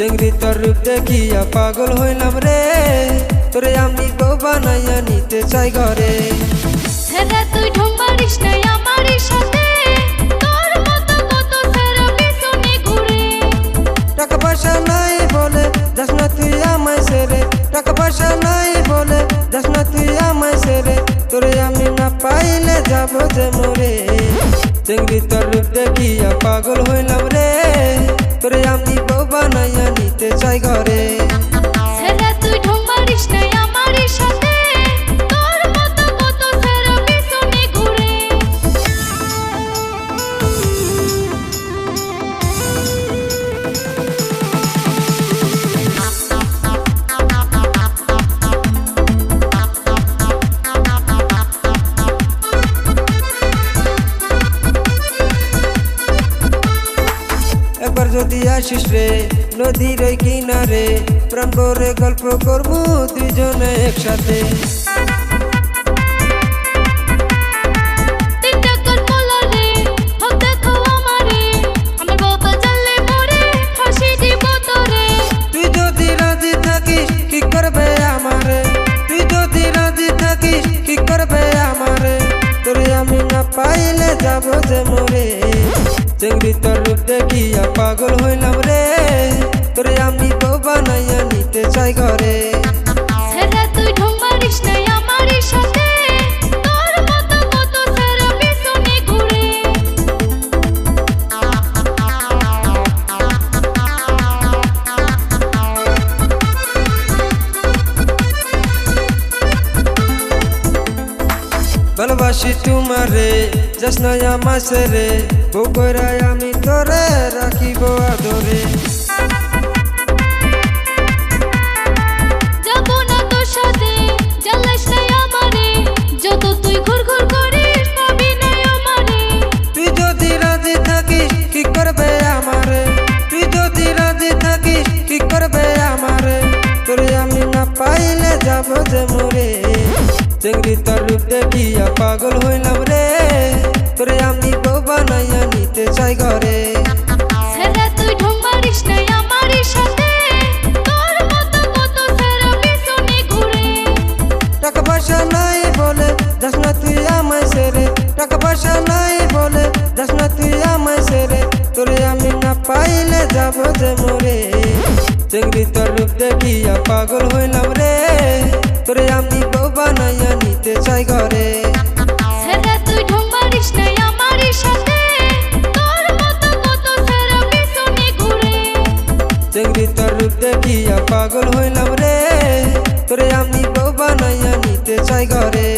চেংড়ি তোর রূপ দেখিয়া পাগল হইলাম রে। তোরে আমি বউ বানাইয়া নিতে চাই ঘরে। ছেড়ে তুই ঢং মারিস নাই আমার সাথে। তোর মতো কত ছেড়ে পিছনে ঘুরে। টাকা পয়সা নাই বলে যাস না তুই আমায় সেরে টাকা পয়সা নাই বলে যাস না তুই আমায় সেরে তোরে আমি না পাইলে যাব যে মরে। চেংড়ি তোর রূপ দেখিয়া পাগল হইলাম রে। তোরে আমি বউ বানাইয়া নিতে চাই ঘুরে। একবার যদি আসিস রে নদীর ওই কিনারে প্রাণ করে গল্প করব দুজনে একসাথে। পাইলে যাব যে মরে। চেংড়ি তোর রূপ দেখিয়া পাগল হইলাম রে। তোরে আমি বউ বানাইয়া নিতে চাই ঘরে। ভালোবাসি তোমারে যাস না আমার সেরে বউ আমি যে মরে চেংড়ি তোর রূপ দেখিয়া পাগল হইলাম রে। তোরে আমি বউ বানাইয়া নিতে চাই ঘরে। টাকা পয়সা নাই বলে যাস না তুই আমায় সেরে টাকা পয়সা নাই বলে যাস না তুই আমায় সেরে তোরে আমি না পাইলে যাব যে মরে চেংড়ি তোর রূপ দেখিয়া পাগল হইলাম রে। তোরে আমি বউ বানাইয়া নিতে চাই ঘরে। তুই ঢং মারিস নাই আমার সাথে। তোর মতো কত ছেড়ে পিছনে ঘুরে। চেংড়ি তোর রূপ দেখিয়া পাগল হইলাম রে। তোরে আমি বউ বানাইয়া নিতে চাই ঘরে।